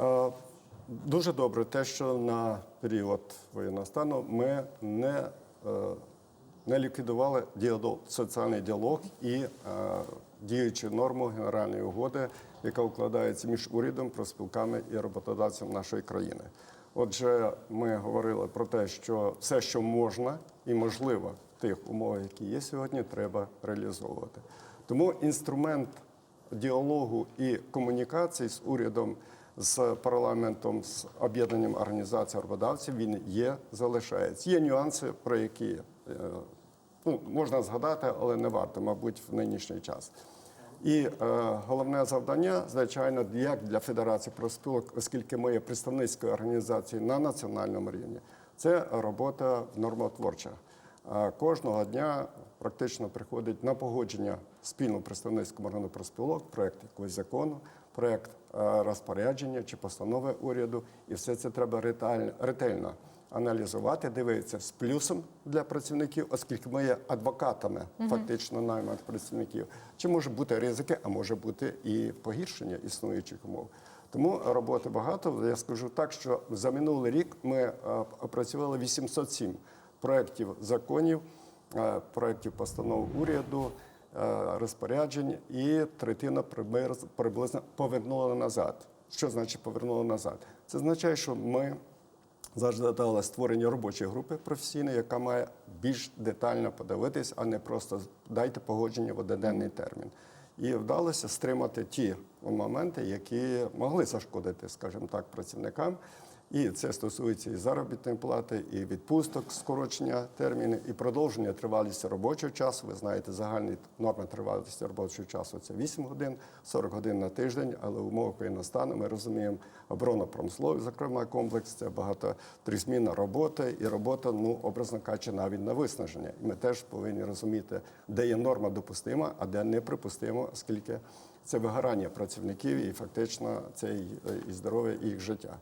Е, Дуже добре те, що на період воєнного стану ми не, е, не ліквідували діалог, соціальний діалог і е, діючу норму Генеральної угоди, яка укладається між урядом, профспілками і роботодавцем нашої країни. Отже, ми говорили про те, що все, що можна і можливо в тих умовах, які є сьогодні, треба реалізовувати. Тому інструмент діалогу і комунікації з урядом, з парламентом, з об'єднанням організацій роботодавців він є, залишається. Є нюанси, про які е, ну, можна згадати, але не варто, мабуть, в нинішній час. І е, головне завдання, звичайно, як для Федерації профспілок, оскільки ми є представницькою організацією на національному рівні, це робота нормотворча. Е, Кожного дня практично приходить на погодження спільно представницькому органу профспілок, проект якогось закону, проект е, розпорядження чи постанови уряду, і все це треба ретельно, аналізувати, дивитися з плюсом для працівників, оскільки ми є адвокатами фактично найманих працівників. Чи може бути ризики, а може бути і погіршення існуючих умов. Тому роботи багато. Я скажу так, що за минулий рік ми е, опрацювали 807 проєктів законів, е, проєктів постанов уряду, розпоряджень, і третина приблизно повернула назад. Що значить повернула назад? Це означає, що ми зажадали створення робочої групи професійної, яка має більш детально подивитись, а не просто дайте погодження в одноденний термін. І вдалося стримати ті моменти, які могли зашкодити, скажімо так, працівникам. І це стосується і заробітної плати, і відпусток, скорочення термінів, і продовження тривалості робочого часу. Ви знаєте, загальні норми тривалості робочого часу це 8 годин, 40 годин на тиждень, але в умовах воєнного стану ми розуміємо оборона промисловий, зокрема, комплекс, це багато тризмінна робота, і робота, ну, образно кажучи, навіть на виснаження. І ми теж повинні розуміти, де є норма допустима, а де неприпустимо, оскільки це вигорання працівників і фактично це і здоров'я, і їх життя.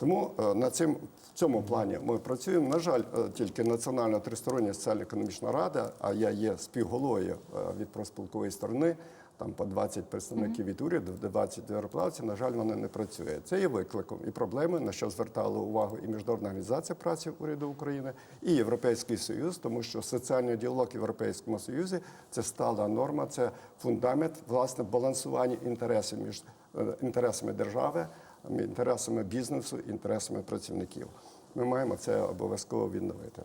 Тому е, на цим в цьому плані ми працюємо. На жаль, е, тільки Національна тристороння соціально-економічна рада, а я є співголовою е, від профспілкової сторони. Там по 20 представників від уряду, 20 роботодавців, на жаль, вони не працює. Це є викликом і проблеми, на що звертали увагу і Міжнародна організація праці уряду України, і Європейський Союз, тому що соціальний діалог в Європейському Союзі це стала норма, це фундамент власне балансування інтересів між інтересами держави інтересами бізнесу, інтересами працівників. Ми маємо це обов'язково відновити.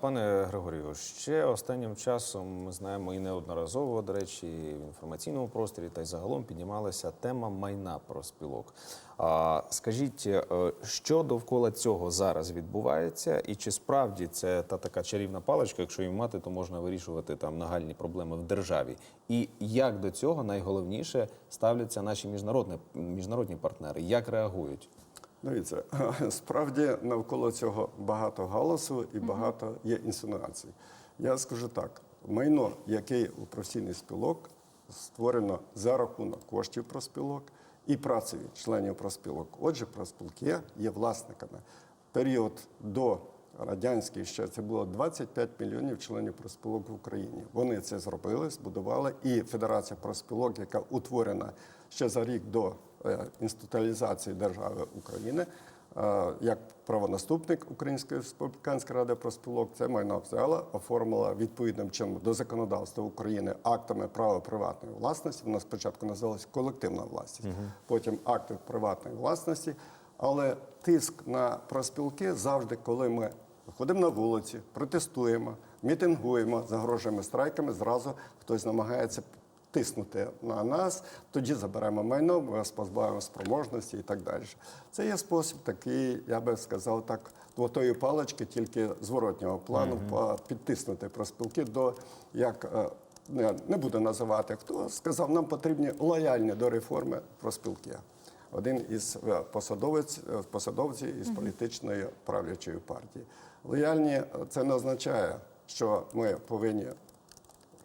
Пане Григорію, ще останнім часом ми знаємо і неодноразово, до речі, в інформаційному просторі та й загалом піднімалася тема майна про спілок. Скажіть, е, що довкола цього зараз відбувається, і чи справді це та така чарівна паличка, якщо її мати, то можна вирішувати там нагальні проблеми в державі? І як до цього найголовніше ставляться наші міжнародні, міжнародні партнери? Як реагують? Дивіться, справді навколо цього багато галасу і багато є інсинуацій. Я скажу так: майно, яке у професійних спілок створено за рахунок коштів проспілок і праці членів проспілок. Отже, проспілки є власниками. Період до радянський ще це було 25 мільйонів членів проспілок в Україні. Вони це зробили, збудували. І Федерація проспілок, яка утворена ще за рік до е, інституалізації держави України, е, як правонаступник Української республіканської ради проспілок, це майно взяла, оформила відповідним чином до законодавства України актами права приватної власності. Вона спочатку називалась колективна власність, потім акти приватної власності. Але тиск на проспілки завжди, коли ми виходимо на вулиці, протестуємо, мітингуємо, загрожуємо страйками, зразу хтось намагається тиснути на нас, тоді заберемо майно, ми вас позбавимо спроможності і так далі. Це є спосіб такий, я би сказав, так, золотої палички, тільки зворотнього плану, по- підтиснути проспілки до як. е, Не, не буду називати хто сказав, нам потрібні лояльні до реформи проспілки один із е, посадовець, е, посадовців із політичної правлячої партії. Лояльні е, це не означає, що ми повинні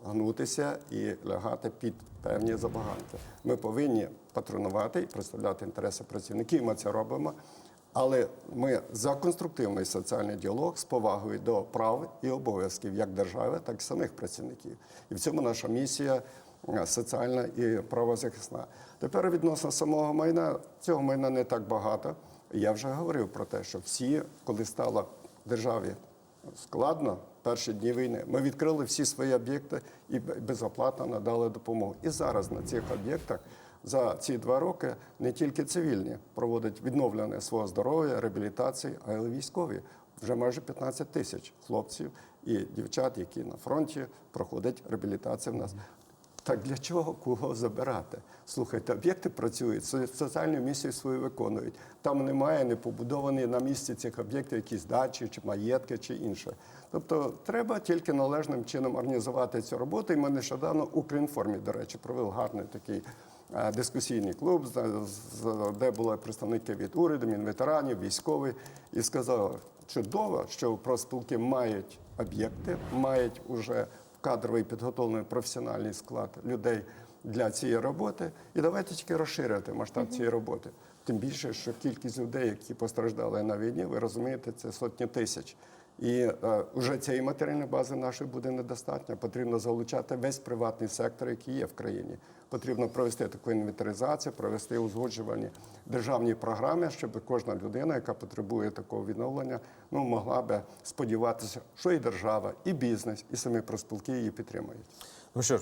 гнутися і лягати під певні забаганки. Ми повинні патронувати і представляти інтереси працівників. Ми це робимо. Але ми за конструктивний соціальний діалог з повагою до прав і обов'язків як держави, так і самих працівників. І в цьому наша місія соціальна і правозахисна. Тепер відносно самого майна, цього майна не так багато. Я вже говорив про те, що всі, коли стало державі складно, перші дні війни, ми відкрили всі свої об'єкти і безоплатно надали допомогу. І зараз на цих об'єктах за ці два роки не тільки цивільні проводять відновлення свого здоров'я, реабілітації, а й військові. Вже майже 15 тисяч хлопців і дівчат, які на фронті проходять реабілітацію в нас. Так для чого кого забирати? Слухайте, об'єкти працюють, со- соціальну місію свою виконують. Там немає не побудовані на місці цих об'єктів якісь дачі, чи маєтки, чи інше. Тобто треба тільки належним чином організувати цю роботу. І ми нещодавно у Крінформі, до речі, провели гарний такий е, дискусійний клуб, де були представники від уряду, мінветеранів, військові, і сказали, чудово, що профспілки мають об'єкти, мають уже кадровий підготовлений професіональний склад людей для цієї роботи. І давайте тільки розширювати масштаб цієї роботи. Тим більше, що кількість людей, які постраждали на війні, ви розумієте, це сотні тисяч. І е, вже цієї матеріальної бази нашої буде недостатньо. Потрібно залучати весь приватний сектор, який є в країні. Потрібно провести таку інвентаризацію, провести узгоджувані державні програми, щоб кожна людина, яка потребує такого відновлення, ну могла би сподіватися, що і держава, і бізнес, і самі проспілки її підтримують. Ну що ж,